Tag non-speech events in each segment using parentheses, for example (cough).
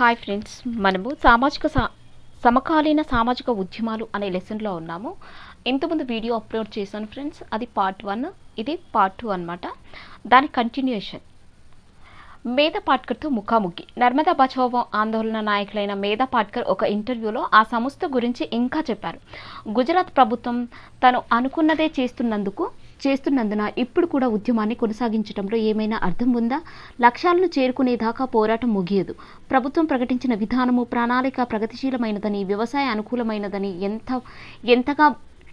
Hi friends మనము సామాజిక సా సమకాలీన సామాజిక ఉద్యమాలు అనే లెసన్లో ఉన్నాము. ఇంతకుముందు వీడియో అప్లోడ్ చేశాను ఫ్రెండ్స్ అది పార్ట్ వన్ ఇది పార్ట్ టూ అనమాట దాని కంటిన్యూషన్ మేధా పాట్కర్తో ముఖాముఖి. నర్మదా బచావో ఆందోళన నాయకులైన మేధా పాట్కర్ ఒక ఇంటర్వ్యూలో ఆ సంస్థ గురించి ఇంకా చెప్పారు. గుజరాత్ ప్రభుత్వం తను అనుకున్నదే చేస్తున్నందుకు చేస్తున్నందున ఇప్పుడు కూడా ఉద్యమాన్ని కొనసాగించడంలో ఏమైనా అర్థం ఉందా? లక్ష్యాలను చేరుకునేదాకా పోరాటం ముగియదు. ప్రభుత్వం ప్రకటించిన విధానము ప్రణాళిక ప్రగతిశీలమైనదని వ్యవసాయ అనుకూలమైనదని ఎంత ఎంతగా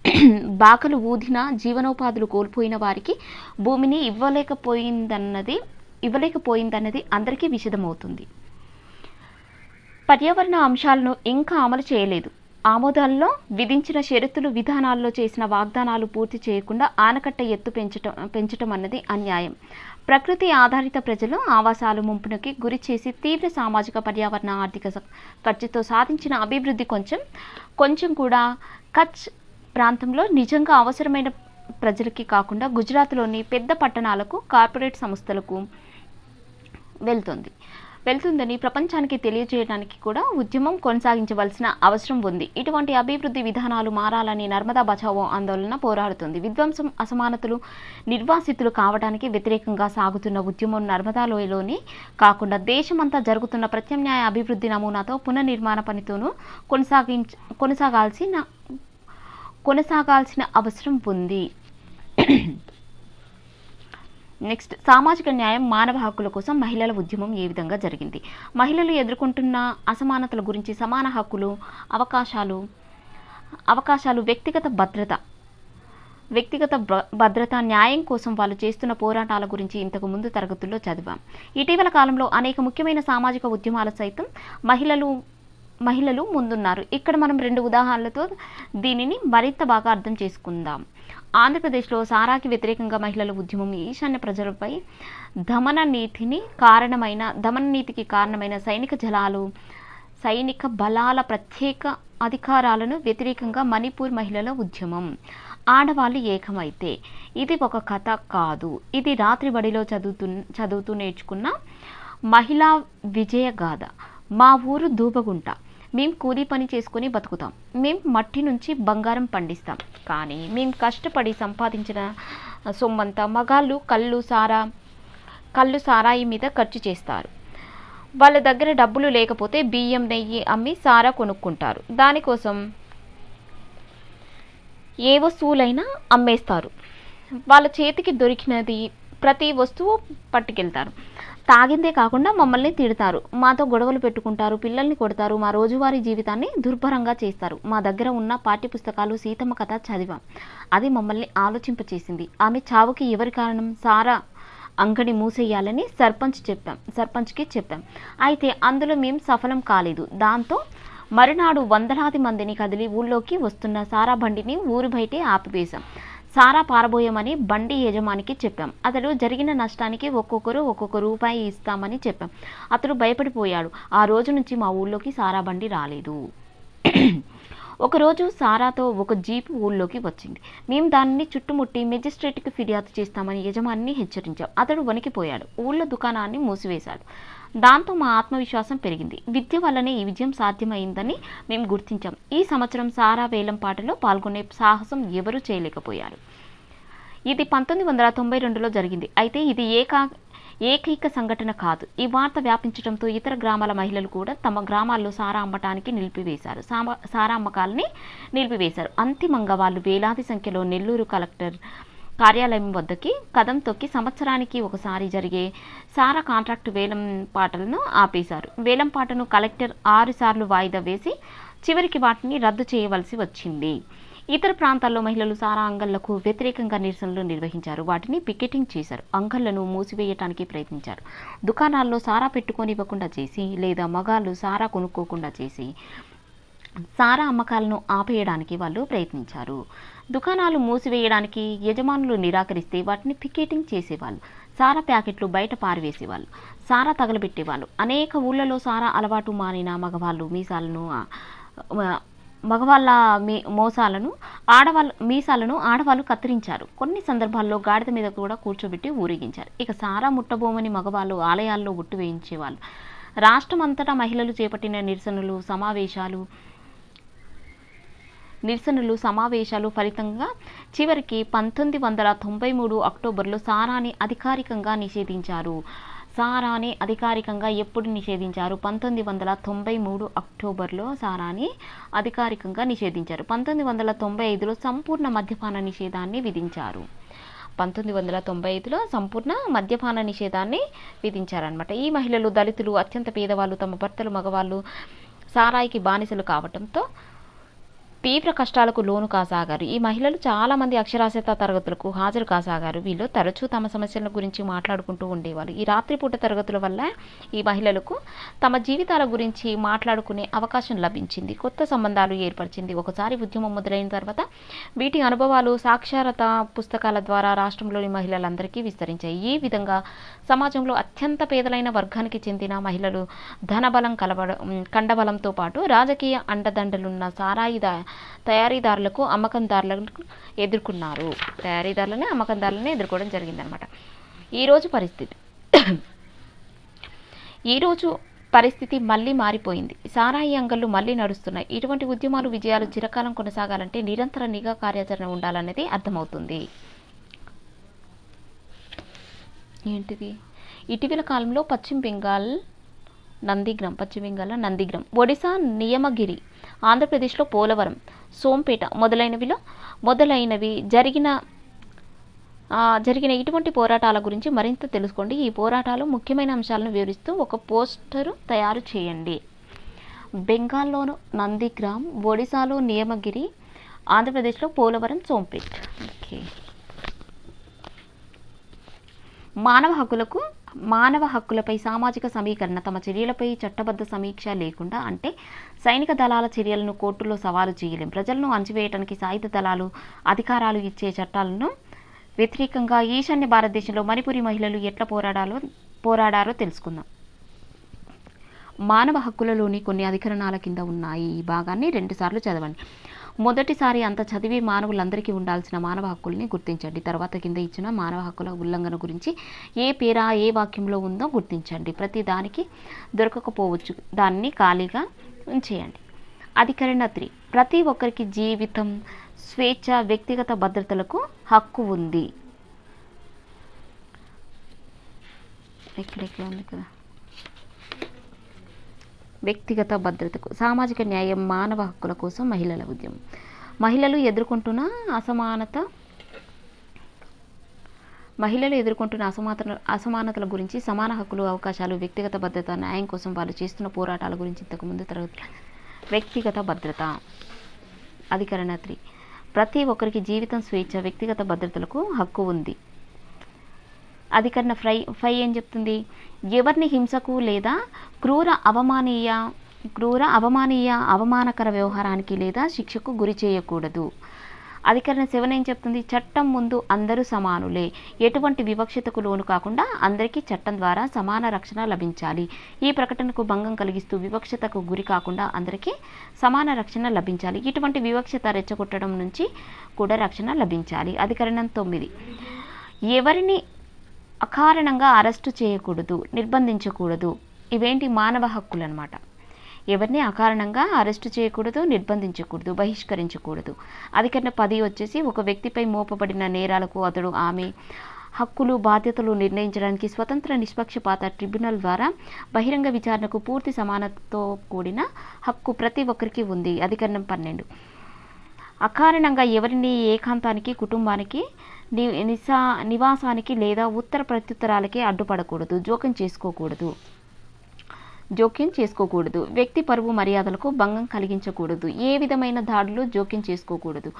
(clears throat) బాకలు ఊదినా జీవనోపాధులు కోల్పోయిన వారికి భూమిని ఇవ్వలేకపోయిందన్నది ఇవ్వలేకపోయిందన్నది అందరికీ విషదమవుతుంది. పర్యావరణ అంశాలను ఇంకా అమలు చేయలేదు. ఆమోదాల్లో విధించిన షరతులు విధానాల్లో చేసిన వాగ్దానాలు పూర్తి చేయకుండా ఆనకట్ట ఎత్తు పెంచటం పెంచటం అన్నది అన్యాయం. ప్రకృతి ఆధారిత ప్రజలు ఆవాసాలు ముంపునకి గురి చేసి తీవ్ర సామాజిక పర్యావరణ ఆర్థిక ఖర్చుతో సాధించిన అభివృద్ధి కొంచెం కొంచెం కూడా కచ్ ప్రాంతంలో నిజంగా అవసరమైన ప్రజలకి కాకుండా గుజరాత్లోని పెద్ద పట్టణాలకు కార్పొరేట్ సంస్థలకు వెళ్తుంది. వెళ్తుందని ప్రపంచానికి తెలియజేయడానికి కూడా ఉద్యమం కొనసాగించవలసిన అవసరం ఉంది. ఇటువంటి అభివృద్ధి విధానాలు మారాలని నర్మదా బచావో ఆందోళన పోరాడుతుంది. విధ్వంసం అసమానతలు నిర్వాసితులు కావడానికి వ్యతిరేకంగా సాగుతున్న ఉద్యమం నర్మదా లోయలోని కాకుండా దేశమంతా జరుగుతున్న ప్రత్యామ్నాయ అభివృద్ధి నమూనాతో పునర్నిర్మాణ పనితోనూ కొనసాగించ కొనసాగాల్సిన కొనసాగాల్సిన అవసరం ఉంది. నెక్స్ట్ సామాజిక న్యాయం మానవ హక్కుల కోసం మహిళల ఉద్యమం ఏ విధంగా జరిగింది? మహిళలు ఎదుర్కొంటున్న అసమానతల గురించి సమాన హక్కులు అవకాశాలు అవకాశాలు వ్యక్తిగత భద్రత వ్యక్తిగత భ- భద్రత న్యాయం కోసం వాళ్ళు చేస్తున్న పోరాటాల గురించి ఇంతకు ముందు తరగతుల్లో చదివాం. ఇటీవల కాలంలో అనేక ముఖ్యమైన సామాజిక ఉద్యమాలు సైతం మహిళలు మహిళలు ముందున్నారు. ఇక్కడ మనం రెండు ఉదాహరణలతో దీనిని మరింత బాగా అర్థం చేసుకుందాం. ఆంధ్రప్రదేశ్లో సారాకి వ్యతిరేకంగా మహిళల ఉద్యమం ఈశాన్య ప్రజలపై దమన నీతిని కారణమైన దమన నీతికి కారణమైన సైనిక జలాలు సైనిక బలాల ప్రత్యేక అధికారాలను వ్యతిరేకంగా మణిపూర్ మహిళల ఉద్యమం. ఆడవాళ్ళు ఏకమైతే. ఇది ఒక కథ కాదు. ఇది రాత్రి బడిలో చదువుతూ చదువుతూ నేర్చుకున్న మహిళా విజయ గాథ మా ఊరు దూబగుంట. మేం కూలీ పని చేసుకొని బతుకుతాం. మేం మట్టి నుంచి బంగారం పండిస్తాం. కానీ మేం కష్టపడి సంపాదించిన సొమ్మంతా మగాళ్ళు కళ్ళు సారా కళ్ళు సారాయి మీద ఖర్చు చేస్తారు. వాళ్ళ దగ్గర డబ్బులు లేకపోతే బియ్యం నెయ్యి అమ్మి సారా కొనుక్కుంటారు. దానికోసం ఏ వస్తువులైనా అమ్మేస్తారు. వాళ్ళ చేతికి దొరికినది ప్రతి వస్తువు పట్టుకెళ్తారు. తాగిందే కాకుండా మమ్మల్ని తిడతారు. మాతో గొడవలు పెట్టుకుంటారు పిల్లల్ని కొడతారు మా రోజువారీ జీవితాన్ని దుర్భరంగా చేస్తారు. మా దగ్గర ఉన్న పాఠ్యపుస్తకాలు సీతమ్మ కథ చదివాం. అది మమ్మల్ని ఆలోచింపచేసింది. ఆమె చావుకి ఎవరి కారణం? సారా అంగడి మూసేయాలని సర్పంచ్ చెప్పాం. సర్పంచ్కి చెప్పాం. అయితే అందులో మేము సఫలం కాలేదు. దాంతో మరునాడు వందలాది మందిని కదిలి ఊళ్ళోకి వస్తున్న సారా బండిని ఊరు బయటే ఆపివేశాం. సారా పారబోయమని బండి యజమానికి చెప్పాం. అతడు జరిగిన నష్టానికి ఒక్కొక్కరు ఒక్కొక్క రూపాయి ఇస్తామని చెప్పాం. అతడు భయపడిపోయాడు. ఆ రోజు నుంచి మా ఊళ్ళోకి సారా బండి రాలేదు. ఒకరోజు సారాతో ఒక జీపు ఊళ్ళోకి వచ్చింది. మేము దానిని చుట్టుముట్టి మెజిస్ట్రేట్కి ఫిర్యాదు చేస్తామని యజమానిని హెచ్చరించాం. అతడు వణికిపోయాడు. ఊళ్ళో దుకాణాన్ని మూసివేశాడు. దాంతో మా ఆత్మవిశ్వాసం పెరిగింది. విద్య వల్లనే ఈ విజయం సాధ్యమైందని మేము గుర్తించాం. ఈ సంవత్సరం సారా వేలం పాటలో పాల్గొనే సాహసం ఎవరూ చేయలేకపోయారు. ఇది పంతొమ్మిది వందల తొంభై రెండులో జరిగింది. అయితే ఇది ఏకా ఏకైక సంఘటన కాదు. ఈ వార్త వ్యాపించడంతో ఇతర గ్రామాల మహిళలు కూడా తమ గ్రామాల్లో సారా అమ్మటానికి నిలిపివేశారు. సామ సారా అమ్మకాలని నిలిపివేశారు. అంతిమంగా వాళ్ళు వేలాది సంఖ్యలో నెల్లూరు కలెక్టర్ కార్యాలయం వద్దకి కదం తొక్కి సంవత్సరానికి ఒకసారి జరిగే సారా కాంట్రాక్టు వేలం పాటలను ఆపేశారు. వేలం పాటను కలెక్టర్ ఆరు సార్లు వాయిదా వేసి చివరికి వాటిని రద్దు చేయవలసి వచ్చింది. ఇతర ప్రాంతాల్లో మహిళలు సారా అంగళ్ళకు వ్యతిరేకంగా నిరసనలు నిర్వహించారు. వాటిని పికెటింగ్ చేశారు. అంగళ్ళను మూసివేయటానికి ప్రయత్నించారు. దుకాణాల్లో సారా పెట్టుకొనివ్వకుండా చేసి లేదా మగాళ్ళు సారా కొనుక్కోకుండా చేసి సారా అమ్మకాలను ఆపేయడానికి వాళ్ళు ప్రయత్నించారు. దుకాణాలు మూసివేయడానికి యజమానులు నిరాకరిస్తే వాటిని పికెటింగ్ చేసేవాళ్ళు. సారా ప్యాకెట్లు బయట పారివేసేవాళ్ళు. సారా తగలబెట్టేవాళ్ళు. అనేక ఊళ్ళలో సారా అలవాటు మారిన మగవాళ్ళు మీసాలను మగవాళ్ళ మీ మోసాలను ఆడవాళ్ళు మీసాలను ఆడవాళ్ళు కత్తిరించారు. కొన్ని సందర్భాల్లో గాడిద మీద కూడా కూర్చోబెట్టి ఊరేగించారు. ఇక సారా ముట్టబోమని మగవాళ్ళు ఆలయాల్లో ఒట్టు వేయించేవాళ్ళు. రాష్ట్రమంతటా మహిళలు చేపట్టిన నిరసనలు సమావేశాలు నిరసనలు సమావేశాలు ఫలితంగా చివరికి పంతొమ్మిది వందల తొంభై మూడు అక్టోబర్లో సారాని అధికారికంగా నిషేధించారు. సారాని అధికారికంగా ఎప్పుడు నిషేధించారు? పంతొమ్మిది వందల తొంభై మూడు అక్టోబర్లో సారాని అధికారికంగా నిషేధించారు. పంతొమ్మిది వందల తొంభై ఐదులో సంపూర్ణ మద్యపాన నిషేధాన్ని విధించారు. పంతొమ్మిది వందల తొంభై ఐదులో సంపూర్ణ మద్యపాన నిషేధాన్ని విధించారనమాట ఈ మహిళలు దళితులు అత్యంత పేదవాళ్ళు తమ భర్తలు మగవాళ్ళు సారాయికి బానిసలు కావటంతో తీవ్ర కష్టాలకు లోను కాసాగారు. ఈ మహిళలు చాలా మంది అక్షరాస్యత తరగతులకు హాజరు కాసాగారు. వీళ్ళు తరచూ తమ సమస్యల గురించి మాట్లాడుకుంటూ ఉండేవాళ్ళు. ఈ రాత్రిపూట తరగతుల వల్ల ఈ మహిళలకు తమ జీవితాల గురించి మాట్లాడుకునే అవకాశం లభించింది. కొత్త సంబంధాలు ఏర్పరిచింది. ఒకసారి ఉద్యమం మొదలైన తర్వాత వీటి అనుభవాలు సాక్షరత పుస్తకాల ద్వారా రాష్ట్రంలోని మహిళలందరికీ విస్తరించాయి. ఈ విధంగా సమాజంలో అత్యంత పేదలైన వర్గానికి చెందిన మహిళలు ధనబలం కలబడ కండబలంతో పాటు రాజకీయ అండదండలున్న సారాయి తయారీదారులకు అమ్మకందారులకు ఎదుర్కొన్నారు. తయారీదారులని అమ్మకందారులని ఎదుర్కోవడం జరిగిందనమాట. ఈరోజు పరిస్థితి. ఈరోజు పరిస్థితి మళ్ళీ మారిపోయింది. సారాయి అంగళ్ళు మళ్ళీ నడుస్తున్నాయి. ఇటువంటి ఉద్యమాలు విజయాలు చిరకాలం కొనసాగాలంటే నిరంతర నిఘా కార్యాచరణ ఉండాలనేది అర్థమవుతుంది. ఏంటిది? ఇటీవల కాలంలో పశ్చిమ బెంగాల్ నందిగ్రం పశ్చిమ బెంగాల్ నందిగ్రం ఒడిశా నియమగిరి ఆంధ్రప్రదేశ్లో పోలవరం సోంపేట మొదలైనవిలో మొదలైనవి జరిగిన జరిగిన ఇటువంటి పోరాటాల గురించి మరింత తెలుసుకోండి. ఈ పోరాటాలు ముఖ్యమైన అంశాలను వివరిస్తూ ఒక పోస్టరు తయారు చేయండి. బెంగాల్లోను నందిగ్రామ్ ఒడిశాలో నియమగిరి ఆంధ్రప్రదేశ్లో పోలవరం సోంపేట్. ఓకే. మానవ హక్కులకు మానవ హక్కులపై సామాజిక సమీకరణ తమ చర్యలపై చట్టబద్ధ సమీక్ష లేకుండా అంటే సైనిక దళాల చర్యలను కోర్టులో సవాలు చేయలేం. ప్రజలను అణచివేయటానికి సాయుధ దళాలు అధికారాలు ఇచ్చే చట్టాలను వ్యతిరేకంగా ఈశాన్య భారతదేశంలో మణిపురి మహిళలు ఎట్లా పోరాడాలో పోరాడారో తెలుసుకుందాం. మానవ హక్కులలోని కొన్ని అధికరణాల కింద ఉన్నాయి ఈ భాగాన్ని రెండుసార్లు చదవండి. మొదటిసారి అంత చదివి మానవులందరికీ ఉండాల్సిన మానవ హక్కుల్ని గుర్తించండి. తర్వాత కింద ఇచ్చిన మానవ హక్కుల ఉల్లంఘన గురించి ఏ పేరా ఏ వాక్యంలో ఉందో గుర్తించండి. ప్రతి దానికి దొరకకపోవచ్చు. దాన్ని ఖాళీగా ఉంచేయండి అధికరణ త్రీ. ప్రతి ఒక్కరికి జీవితం స్వేచ్ఛ వ్యక్తిగత భద్రతలకు హక్కు ఉంది. ఎక్కడెక్కడ ఉంది కదా? వ్యక్తిగత భద్రతకు సామాజిక న్యాయం మానవ హక్కుల కోసం మహిళల ఉద్యమం. మహిళలు ఎదుర్కొంటున్న అసమానత మహిళలు ఎదుర్కొంటున్న అసమాన అసమానతల గురించి సమాన హక్కులు అవకాశాలు వ్యక్తిగత భద్రత న్యాయం కోసం వాళ్ళు చేస్తున్న పోరాటాల గురించి ఇంతకుముందు తరగతి వ్యక్తిగత భద్రత. అధికరణ త్రీ. ప్రతి ఒక్కరికి జీవితం స్వేచ్ఛ వ్యక్తిగత భద్రతలకు హక్కు ఉంది. అధికరణ ఫ్రై ఫై ఏం చెప్తుంది? ఎవరిని హింసకు లేదా క్రూర అవమానీయ క్రూర అవమానీయ అవమానకర వ్యవహారానికి లేదా శిక్షకు గురి చేయకూడదు. అధికరణ సెవెన్ ఏం చెప్తుంది? చట్టం ముందు అందరూ సమానులే. ఎటువంటి వివక్షతకు లోను కాకుండా అందరికీ చట్టం ద్వారా సమాన రక్షణ లభించాలి. ఈ ప్రకటనకు భంగం కలిగిస్తూ వివక్షతకు గురి కాకుండా అందరికీ సమాన రక్షణ లభించాలి. ఇటువంటి వివక్షత రెచ్చగొట్టడం నుంచి కూడా రక్షణ లభించాలి. అధికరణం తొమ్మిది. ఎవరిని అకారణంగా అరెస్టు చేయకూడదు నిర్బంధించకూడదు? ఇవేంటి మానవ హక్కులు అనమాట ఎవరిని అకారణంగా అరెస్టు చేయకూడదు నిర్బంధించకూడదు బహిష్కరించకూడదు. అధికరణ పది వచ్చేసి ఒక వ్యక్తిపై మోపబడిన నేరాలకు అతడు ఆమె హక్కులు బాధ్యతలు నిర్ణయించడానికి స్వతంత్ర నిష్పక్షపాత ట్రిబ్యునల్ ద్వారా బహిరంగ విచారణకు పూర్తి సమానతతో కూడిన హక్కు ప్రతి ఒక్కరికి ఉంది. అధికరణం పన్నెండు. అకారణంగా ఎవరిని ఏకాంతానికి కుటుంబానికి ని నిసా నివాసానికి లేదా ఉత్తర ప్రత్యుత్తరాలకి అడ్డుపడకూడదు జోక్యం చేసుకోకూడదు. జోక్యం చేసుకోకూడదు. వ్యక్తి పరువు మర్యాదలకు భంగం కలిగించకూడదు. ఏ విధమైన దాడులు జోక్యం చేసుకోకూడదు.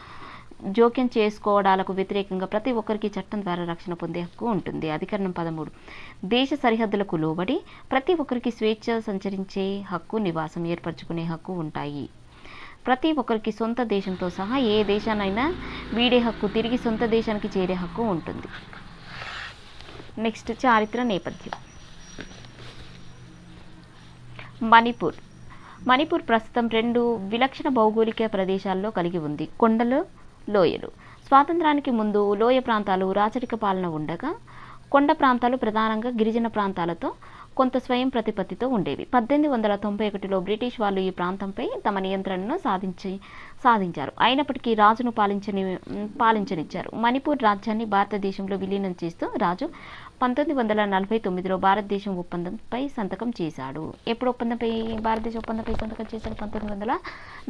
జోక్యం చేసుకోవడాలకు వ్యతిరేకంగా ప్రతి ఒక్కరికి చట్టం ద్వారా రక్షణ పొందే హక్కు ఉంటుంది. అధికరణం పదమూడు. దేశ సరిహద్దులకు లోబడి ప్రతి ఒక్కరికి స్వేచ్ఛ సంచరించే హక్కు నివాసం ఏర్పరచుకునే హక్కు ఉంటాయి. ప్రతి ఒక్కరికి సొంత దేశంతో సహా ఏ దేశానైనా వీడే హక్కు తిరిగి సొంత దేశానికి చేరే హక్కు ఉంటుంది. నెక్స్ట్ చారిత్ర నేపథ్యం. మణిపూర్. మణిపూర్ ప్రస్తుతం రెండు విలక్షణ భౌగోళిక ప్రదేశాల్లో కలిగి ఉంది. కొండలు లోయలు. స్వాతంత్రానికి ముందు లోయ ప్రాంతాలు రాచరిక పాలన ఉండగా కొండ ప్రాంతాలు ప్రధానంగా గిరిజన ప్రాంతాలతో కొంత స్వయం ప్రతిపత్తితో ఉండేవి. పద్దెనిమిది వందల తొంభై ఒకటిలో బ్రిటిష్ వాళ్ళు ఈ ప్రాంతంపై తమ నియంత్రణను సాధించి సాధించారు. అయినప్పటికీ రాజును పాలించని పాలించనిచ్చారు. మణిపూర్ రాజ్యాన్ని భారతదేశంలో విలీనం చేస్తూ రాజు పంతొమ్మిది వందల నలభై తొమ్మిదిలో భారతదేశం ఒప్పందంపై సంతకం చేశాడు. ఎప్పుడు ఒప్పందంపై భారతదేశ ఒప్పందంపై సంతకం చేశాడు? పంతొమ్మిది వందల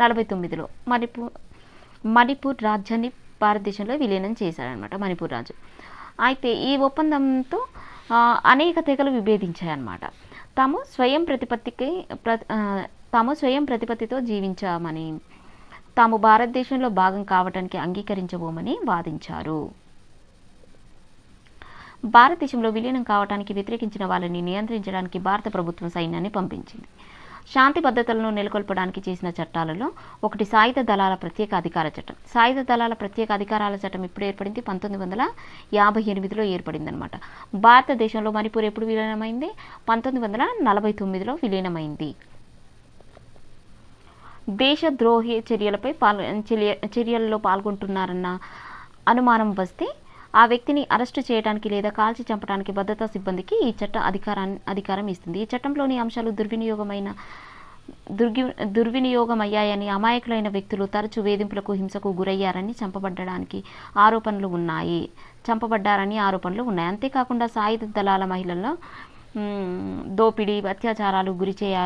నలభై తొమ్మిదిలో. మణిపూర్ మణిపూర్ రాజ్యాన్ని భారతదేశంలో విలీనం చేశాడనమాట మణిపూర్ రాజు. అయితే ఈ ఒప్పందంతో అనేక తెగలు విభేదించాయన్నమాట. తాము స్వయం ప్రతిపత్తికి ప్ర తాము స్వయం ప్రతిపత్తితో జీవించామని తాము భారతదేశంలో భాగం కావటానికి అంగీకరించబోమని వాదించారు. భారతదేశంలో విలీనం కావటానికి వ్యతిరేకించిన వాళ్ళని నియంత్రించడానికి భారత ప్రభుత్వం సైన్యాన్ని పంపించింది. శాంతి భద్రతలను నెలకొల్పడానికి చేసిన చట్టాలలో ఒకటి సాయుధ దళాల ప్రత్యేక అధికార చట్టం. సాయుధ దళాల ప్రత్యేక అధికారాల చట్టం ఎప్పుడు ఏర్పడింది? పంతొమ్మిది వందల యాభై ఎనిమిదిలో ఏర్పడింది అనమాట భారతదేశంలో మణిపూర్ ఎప్పుడు విలీనమైంది? పంతొమ్మిది వందల నలభై తొమ్మిదిలో విలీనమైంది. దేశద్రోహి చర్యలపై పాల్ చర్య చర్యల్లో పాల్గొంటున్నారన్న అనుమానం వస్తే ఆ వ్యక్తిని అరెస్టు చేయడానికి లేదా కాల్చి చంపడానికి భద్రతా సిబ్బందికి ఈ చట్టం అధికారాన్ని అధికారం ఇస్తుంది. ఈ చట్టంలోని అంశాలు దుర్వినియోగమైన దుర్గి దుర్వినియోగమయ్యాయని అమాయకులైన వ్యక్తులు తరచూ వేధింపులకు హింసకు గురయ్యారని చంపబడ్డానికి ఆరోపణలు ఉన్నాయి. చంపబడ్డారని ఆరోపణలు ఉన్నాయి. అంతేకాకుండా సాయుధ దళాల మహిళల్లో దోపిడీ అత్యాచారాలు గురి చేయ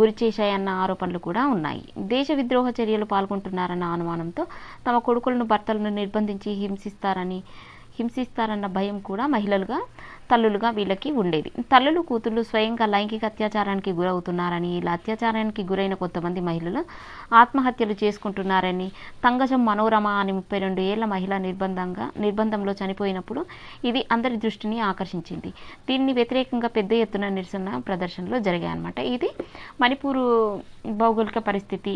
గురి చేశాయన్న ఆరోపణలు కూడా ఉన్నాయి. దేశ విద్రోహ చర్యలు పాల్గొంటున్నారన్న అనుమానంతో తమ కొడుకులను భర్తలను నిర్బంధించి హింసిస్తారని హింసిస్తారన్న భయం కూడా మహిళలుగా తల్లులుగా వీళ్ళకి ఉండేది. తల్లులు కూతుళ్ళు స్వయంగా లైంగిక అత్యాచారానికి గురవుతున్నారని ఇలా అత్యాచారానికి గురైన కొంతమంది మహిళలు ఆత్మహత్యలు చేసుకుంటున్నారని తంగజం మనోరమ అని ముప్పై రెండు ఏళ్ళ మహిళ నిర్బంధంగా నిర్బంధంలో చనిపోయినప్పుడు ఇది అందరి దృష్టిని ఆకర్షించింది. దీన్ని వ్యతిరేకంగా పెద్ద ఎత్తున నిరసన ప్రదర్శనలు జరిగాయన్నమాట. ఇది మణిపూరు భౌగోళిక పరిస్థితి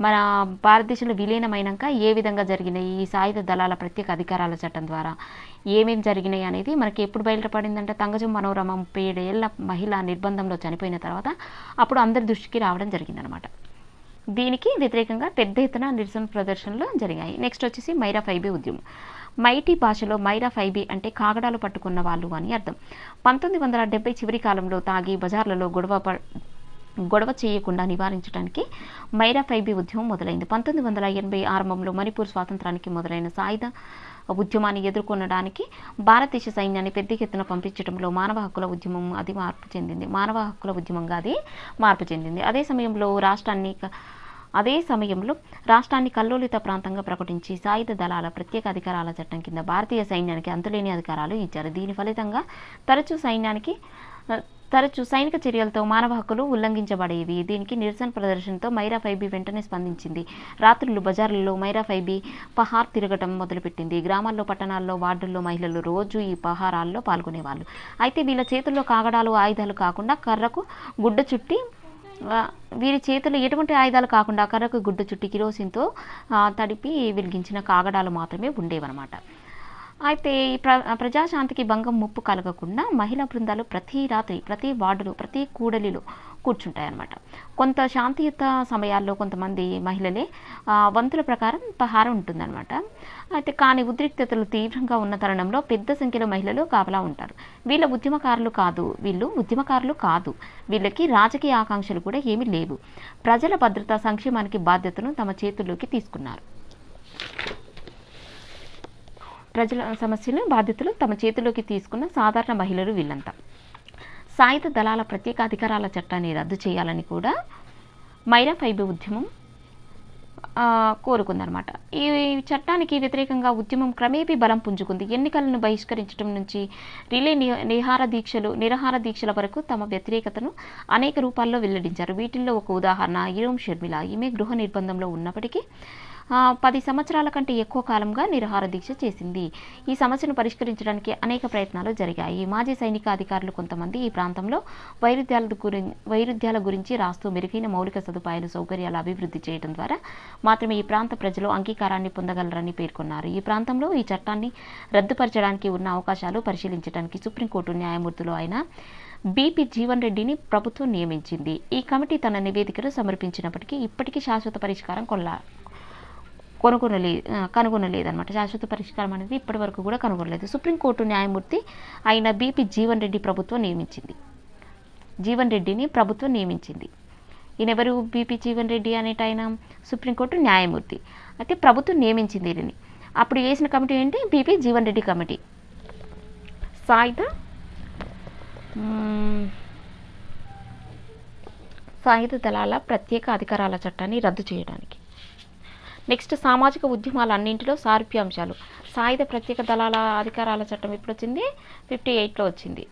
మన భారతదేశంలో విలీనమైనాక ఏ విధంగా జరిగినాయి? ఈ సాయుధ దళాల ప్రత్యేక అధికారాల చట్టం ద్వారా ఏమేమి జరిగినాయి అనేది మనకి ఎప్పుడు బయటపడిందంటే తంగజం మనోరమ ముప్పై ఏడేళ్ళ మహిళ నిర్బంధంలో చనిపోయిన తర్వాత అప్పుడు అందరి దృష్టికి రావడం జరిగిందనమాట దీనికి వ్యతిరేకంగా పెద్ద ఎత్తున నిరసన ప్రదర్శనలు జరిగాయి. నెక్స్ట్ వచ్చేసి మైరా ఫైబీ ఉద్యమం. మైటీ భాషలో మైరా ఫైబీ అంటే కాగడాలు పట్టుకున్న వాళ్ళు అని అర్థం. పంతొమ్మిది వందల డెబ్బై చివరి కాలంలో తాగి బజార్లలో గొడవ ప- గొడవ చేయకుండా నివారించడానికి మైరా ఫైబీ ఉద్యమం మొదలైంది. పంతొమ్మిది వందల ఎనభై ఆరంభంలో మణిపూర్ స్వాతంత్రానికి మొదలైన సాయుధ ఉద్యమాన్ని ఎదుర్కొనడానికి భారతదేశ సైన్యాన్ని పెద్ద ఎత్తున పంపించడంలో మానవ హక్కుల ఉద్యమం అది మార్పు చెందింది. మానవ హక్కుల ఉద్యమంగా అది మార్పు చెందింది. అదే సమయంలో రాష్ట్రాన్ని క- అదే సమయంలో రాష్ట్రాన్ని కల్లోలిత ప్రాంతంగా ప్రకటించి సాయుధ దళాల ప్రత్యేక అధికారాల చట్టం కింద భారతీయ సైన్యానికి అంతులేని అధికారాలు ఇచ్చారు. దీని ఫలితంగా తరచూ సైన్యానికి తరచూ సైనిక చర్యలతో మానవ హక్కులు ఉల్లంఘించబడేవి. దీనికి నిరసన ప్రదర్శనతో మైరా ఫైబీ వెంటనే స్పందించింది. రాత్రులు బజార్లలో మైరా ఫైబీ పహార్ తిరగటం మొదలుపెట్టింది. గ్రామాల్లో పట్టణాల్లో వార్డుల్లో మహిళలు రోజు ఈ పహారాల్లో పాల్గొనేవాళ్ళు. అయితే వీళ్ళ చేతుల్లో కాగడాలు ఆయుధాలు కాకుండా కర్రకు గుడ్డ చుట్టి వీరి చేతులు ఎటువంటి ఆయుధాలు కాకుండా కర్రకు గుడ్డ చుట్టి కిరోసిన్తో తడిపి వెలిగించిన కాగడాలు మాత్రమే ఉండేవన్నమాట. అయితే ఈ ప్ర ప్రజాశాంతికి భంగం ముప్పు కలగకుండా మహిళా బృందాలు ప్రతి రాత్రి ప్రతి వార్డులో ప్రతి కూడలిలో కూర్చుంటాయి అన్నమాట కొంత శాంతియుత సమయాల్లో కొంతమంది మహిళలే వంతుల ప్రకారం పహారం ఉంటుందన్నమాట. అయితే కానీ ఉద్రిక్తతలు తీవ్రంగా ఉన్న తరుణంలో పెద్ద సంఖ్యలో మహిళలు కాపలా ఉంటారు. వీళ్ళ ఉద్యమకారులు కాదు వీళ్ళు ఉద్యమకారులు కాదు. వీళ్ళకి రాజకీయ ఆకాంక్షలు కూడా ఏమీ లేవు. ప్రజల భద్రత సంక్షేమానికి బాధ్యతను తమ చేతుల్లోకి తీసుకున్నారు. ప్రజల సమస్యలు బాధ్యతలు తమ చేతిలోకి తీసుకున్న సాధారణ మహిళలు వీళ్ళంతా. సాయుధ దళాల ప్రత్యేక అధికారాల చట్టాన్ని రద్దు చేయాలని కూడా మైరా ఫైబీ ఉద్యమం కోరుకుందనమాట ఈ చట్టానికి వ్యతిరేకంగా ఉద్యమం క్రమేపీ బలం పుంజుకుంది. ఎన్నికలను బహిష్కరించడం నుంచి రిలే ని- నిహార దీక్షలు నిరహార దీక్షల వరకు తమ వ్యతిరేకతను అనేక రూపాల్లో వెల్లడించారు. వీటిల్లో ఒక ఉదాహరణ ఇరోం షర్మిల. ఈమె గృహ నిర్బంధంలో ఉన్నప్పటికీ పది సంవత్సరాల కంటే ఎక్కువ కాలంగా నిరహార దీక్ష చేసింది. ఈ సమస్యను పరిష్కరించడానికి అనేక ప్రయత్నాలు జరిగాయి. మాజీ సైనిక అధికారులు కొంతమంది ఈ ప్రాంతంలో వైరుధ్యాల గురి వైరుధ్యాల గురించి రాస్తూ మెరుగైన మౌలిక సదుపాయాలు సౌకర్యాలు అభివృద్ధి చేయడం ద్వారా మాత్రమే ఈ ప్రాంత ప్రజలు అంగీకారాన్ని పొందగలరని పేర్కొన్నారు. ఈ ప్రాంతంలో ఈ చట్టాన్ని రద్దుపరచడానికి ఉన్న అవకాశాలు పరిశీలించడానికి సుప్రీంకోర్టు న్యాయమూర్తులు అయిన బీపీ జీవన్ రెడ్డిని ప్రభుత్వం నియమించింది. ఈ కమిటీ తన నివేదికను సమర్పించినప్పటికీ ఇప్పటికీ శాశ్వత పరిష్కారం కొల్లా కొనుగొనలే కనుగొనలేదన్నమాట. శాశ్వత పరిష్కారం అనేది ఇప్పటి వరకు కూడా కనుగొనలేదు. సుప్రీంకోర్టు న్యాయమూర్తి అయిన బీపీ జీవన్ రెడ్డి ప్రభుత్వం నియమించింది. జీవన్ రెడ్డిని ప్రభుత్వం నియమించింది. ఈయనెవరు బీపీ జీవన్ రెడ్డి అనేట ఆయన సుప్రీంకోర్టు న్యాయమూర్తి. అయితే ప్రభుత్వం నియమించింది ఈయనని. అప్పుడు వేసిన కమిటీ ఏంటి? BP Jeevan Reddy committee. సాయుధ? సాయుధ దళాల ప్రత్యేక అధికారాల చట్టాన్ని రద్దు చేయడానికి. నెక్స్ట్ సామాజిక ఉద్యమాలన్నింటిలో సారూప్య అంశాలు సాయుధ ప్రత్యేక దళాల అధికారాల చట్టం ఎప్పుడు వచ్చింది ఫిఫ్టీ ఎయిట్లో వచ్చింది.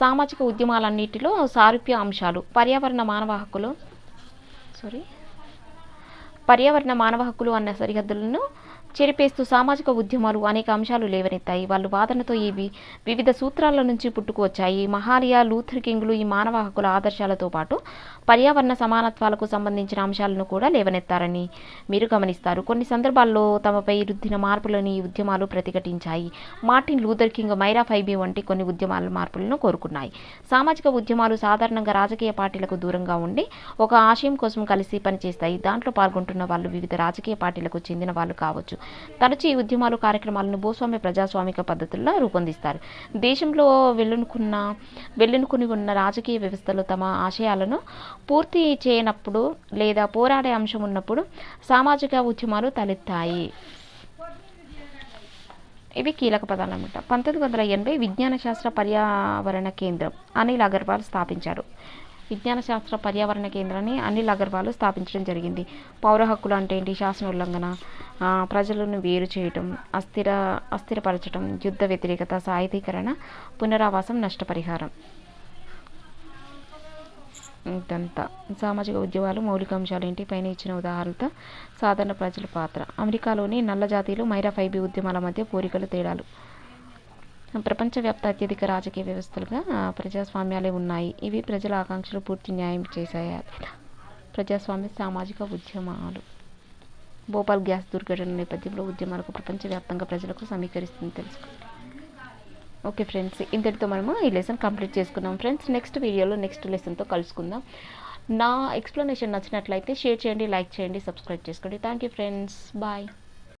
సామాజిక ఉద్యమాలన్నిటిలో సారూప్య అంశాలు పర్యావరణ మానవ హక్కులు సారీ పర్యావరణ మానవ హక్కులు అన్న సరిహద్దులను చెరిపేస్తూ సామాజిక ఉద్యమాలు అనేక అంశాలు లేవనెత్తాయి. వాళ్ళు వాదనతో ఇవి వివిధ సూత్రాల నుంచి పుట్టుకువచ్చాయి. మహాలియా లూథర్ కింగ్లు ఈ మానవ హక్కుల ఆదర్శాలతో పాటు పర్యావరణ సమానత్వాలకు సంబంధించిన అంశాలను కూడా లేవనెత్తారని మీరు గమనిస్తారు. కొన్ని సందర్భాల్లో తమపై రుద్దిన మార్పులను ఈ ఉద్యమాలు ప్రతిఘటించాయి. Martin Luther King Meira Paibi వంటి కొన్ని ఉద్యమాల మార్పులను కోరుకున్నాయి. సామాజిక ఉద్యమాలు సాధారణంగా రాజకీయ పార్టీలకు దూరంగా ఉండి ఒక ఆశయం కోసం కలిసి పనిచేస్తాయి. దాంట్లో పాల్గొంటున్న వాళ్ళు వివిధ రాజకీయ పార్టీలకు చెందిన వాళ్ళు కావచ్చు. తరచూ ఈ ఉద్యమాలు కార్యక్రమాలను భూస్వామ్య ప్రజాస్వామిక పద్ధతుల్లో రూపొందిస్తారు. దేశంలో వెళ్ళునుకున్న వెళ్ళునుకుని ఉన్న రాజకీయ వ్యవస్థలు తమ ఆశయాలను పూర్తి చేయనప్పుడు లేదా పోరాడే అంశం ఉన్నప్పుడు సామాజిక ఉద్యమాలు తలెత్తాయి. ఇవి కీలక పదాలు అనమాట పంతొమ్మిది వందల ఎనభై విజ్ఞాన శాస్త్ర పర్యావరణ కేంద్రం అనిల్ అగర్వాల్ స్థాపించారు. విజ్ఞాన శాస్త్ర పర్యావరణ కేంద్రాన్ని అనిల్ అగర్వాల్ స్థాపించడం జరిగింది. పౌర హక్కులు అంటే ఏంటి? శాసన ఉల్లంఘన ప్రజలను వేరు చేయటం అస్థిర అస్థిరపరచడం యుద్ధ వ్యతిరేకత సాయుధీకరణ పునరావాసం నష్టపరిహారం. ఇదంతా. సామాజిక ఉద్యమాలు మౌలిక అంశాలు ఏంటి? పైన ఇచ్చిన ఉదాహరణతో సాధారణ ప్రజల పాత్ర. అమెరికాలోని నల్ల జాతీయులు మైరా ఫైబీ ఉద్యమాల మధ్య పోరికలు తేడాలు. ప్రపంచవ్యాప్త అత్యధిక రాజకీయ వ్యవస్థలుగా ప్రజాస్వామ్యాలే ఉన్నాయి. ఇవి ప్రజల ఆకాంక్షలు పూర్తి న్యాయం చేశాయి ప్రజాస్వామ్య సామాజిక ఉద్యమాలు. భోపాల్ గ్యాస్ దుర్ఘటన నేపథ్యంలో ఉద్యమాలకు ప్రపంచవ్యాప్తంగా ప్రజలకు సమీకరిస్తుంది తెలుసుకోండి ఓకే ఫ్రెండ్స్ ఇంతటితో మనము ఈ లెసన్ కంప్లీట్ చేసుకున్నాం. ఫ్రెండ్స్ నెక్స్ట్ వీడియోలో నెక్స్ట్ లెసన్తో కలుసుకుందాం. నా ఎక్స్ప్లెనేషన్ నచ్చినట్లయితే షేర్ చేయండి లైక్ చేయండి సబ్స్క్రైబ్ చేసుకోండి. Thank you friends bye